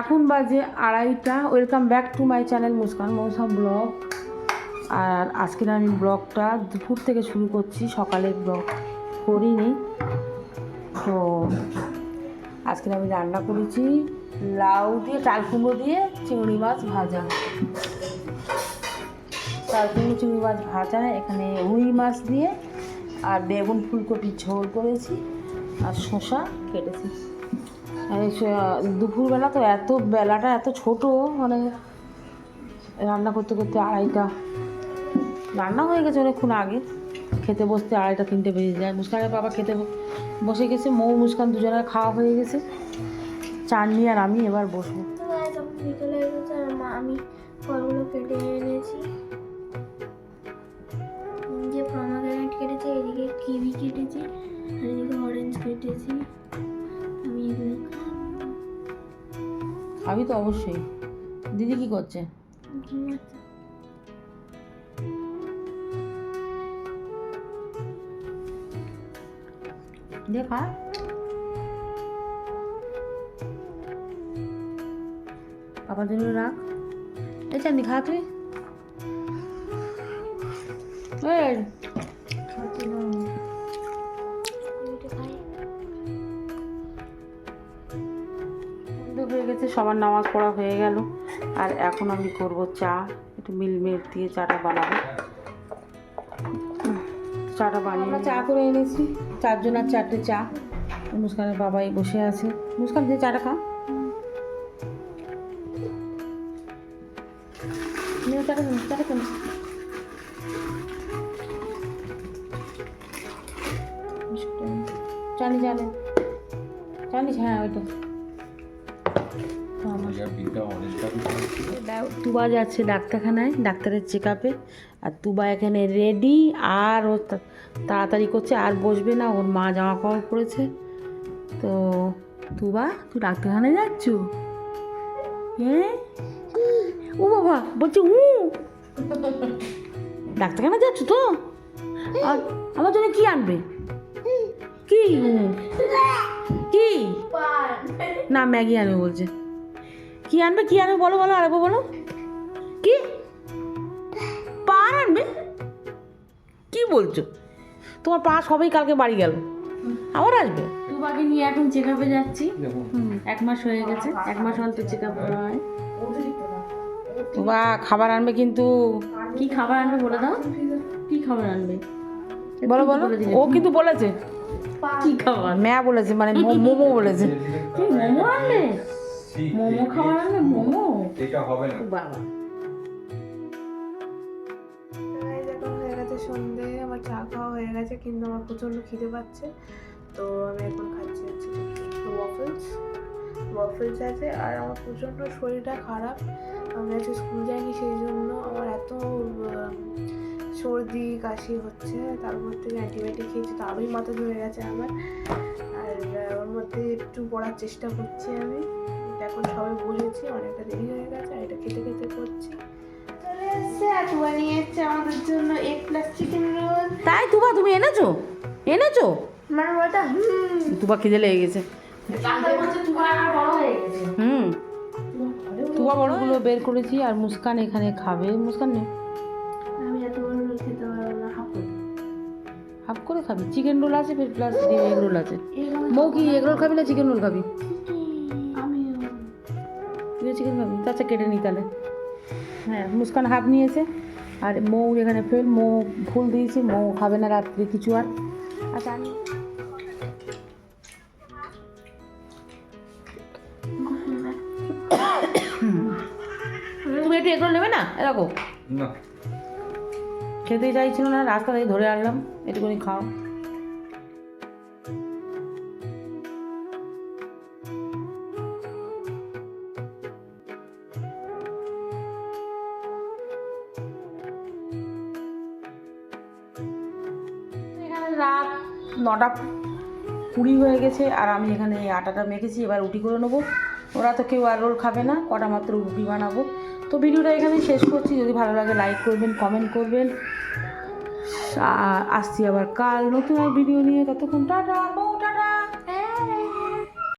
এখন বাজে আড়াইটা। Welcome back to my channel Muskan Mousa vlog. আর আজকের আমি ব্লগটা দুপুর থেকে শুরু করছি, সকালে ব্লগ করিনি। তো আজকে আমি রান্না করেছি লাউ দিয়ে, চাল কুমড়ো দিয়ে চিংড়ি মাছ ভাজা। চাল কুমড়ো, চিংড়ি মাছ ভাজা, এখানে রুই মাছ দিয়ে আর বেগুন ফুলকপি ঝোল করেছি আর শসা কেটেছি। দুপুরবেলা তো এত বেলাটা এত ছোট মানে রান্না করতে করতে আড়াইটা। রান্না হয়ে গেছে অনেকক্ষণ আগে। খেতে বসতে আড়াইটা, তিনটে বেজে যায়। মুস্কানের বাবা খেতে বসে গেছে, মৌ, মুস্কান দুজনের খাওয়া হয়ে গেছে। চাননি আর আমি এবার বসবো। আমি ফলগুলো কেটে এনেছি যে প্রমাগ্রেনেট কেটেছি, এদিকে কিবি কেটেছি, আর এদিকে অরেঞ্জ কেটেছি। আমি তো অবশ্যই। দিদি কি করছে? দেখা বাবার জন্য রাখ। এই চাঁদি খা তুই। এই, সবার নামাজ পড়া হয়ে গেল। আর এখন আমি করব চা। একটু মিল মেট দিয়ে চাটা বানাবো। চাটা বানিয়ে আমরা চা করে এনেছি। চারজন আর চারটে চা। মুস্কানের বাবাই বসে আছে। মুস্কান দিয়ে চাটা খা। নে, চাটা খান, চাটা খান। জানি জানি জানিস হ্যাঁ ওইটা তুবা যাচ্ছে ডাক্তারখানায়, ডাক্তারের চেক আপে আর তুবা এখানে রেডি আর ও তাড়াতাড়ি করছে, আর বসবে না, ওর মা জামা কাপড় পরেছে। তো তুবা তুই ডাক্তারখানায় যাচ্ছ? হ্যাঁ? ও বাবা, বলছে উ। ডাক্তারখানা যাচ্ছ তো? আর আমার জন্য কি আনবে? কি? কি? না, ম্যাগি আনবে বলছে। কি আনবে কি আনবে বলো বলো আরেকবার বলো। কি? পান আনবে? কি বলছো? তোমার পা সবাই কালকে বাড়ি গেল। আবার আসবে? তুবাকে নিয়ে এখন চেক আপে যাচ্ছি। হুম, এক মাস হয়ে গেছে। এক মাস অন্তর চেক আপ করা হয়। তুবা খাবার আনবে কিন্তু। কি খাবার আনবে বলে দাও? কি খাবার আনবে? বলো বলো। ও কিন্তু বলেছে। কি খাবার? ম্যা বলেছে মানে মোমো বলেছে। মোমো আনবে? মোমো খাবার আনবে মোমো এটা হবে না। বাবা। হয়ে গেছে সন্ধে আমার চা খাওয়া হয়ে গেছে কিন্তু আমার প্রচণ্ড খিদে পাচ্ছে। তো আমি এখন খাচ্ছি হচ্ছে ওয়াফেলস ওয়াফেলস আছে আর আমার প্রচণ্ড শরীরটা খারাপ। আমি আজকে স্কুল যাইনি সেই জন্য আমার এত সর্দি কাশি হচ্ছে তারপর থেকে অ্যান্টিবায়োটিক খেয়েছি তো আরোই মাথা ধরে গেছে আমার। আর ওর মধ্যে একটু পড়ার চেষ্টা করছি আমি। এখন সবাই বসেছি অনেকটা দেরি হয়ে গেছে আর এটা খেতে খেতে করছি। চলে এসছে আর তুয়া নিয়ে এসছে আমাদের জন্য এগ প্লাস চিকেন রোল তাই তুবা তুমি এনেছো? এনেছো? মানে বলটা হুম। তুবা খিদে লেগে গেছে। হুম। তুবা বড়গুলো বের করেছি আর মুস্কান এখানে খাবে। মুস্কান নে। আমি এত বড় রোল খেতে পারব না হাফ করে। হাফ করে খাবি। চিকেন রোল আছে ফের প্লাস এগ রোল আছে। মৌ কি এগ রোল খাবি না চিকেন রোল খাবি? চিকেন খাবি আচ্ছা কেটে নি তাহলে। হ্যাঁ মুস্কান হাফ নিয়েছে। আর মৌ এখানে ফের মৌ ফুল দিয়েছি মৌ খাবে না রাত্রে কিছু আর। আচ্ছা আমি তুমি একটু এগরোল নেবে না? এরকম না। খেতে চাইছিল না রাস্তা থেকে ধরে আনলাম একটুখানি খাও। নটা কুড়ি হয়ে গেছে আর আমি এখানে এই আটাটা মেখেছি, এবার রুটি করে নেব। ওরা তো কেউ আর রোল খাবে না, কটা মাত্র রুটি বানাবো। তো ভিডিওটা এখানে শেষ করছি, যদি ভালো লাগে লাইক করবেন কমেন্ট করবেন। আসছি আবার কাল নতুন ভিডিও নিয়ে, ততক্ষণ টাটা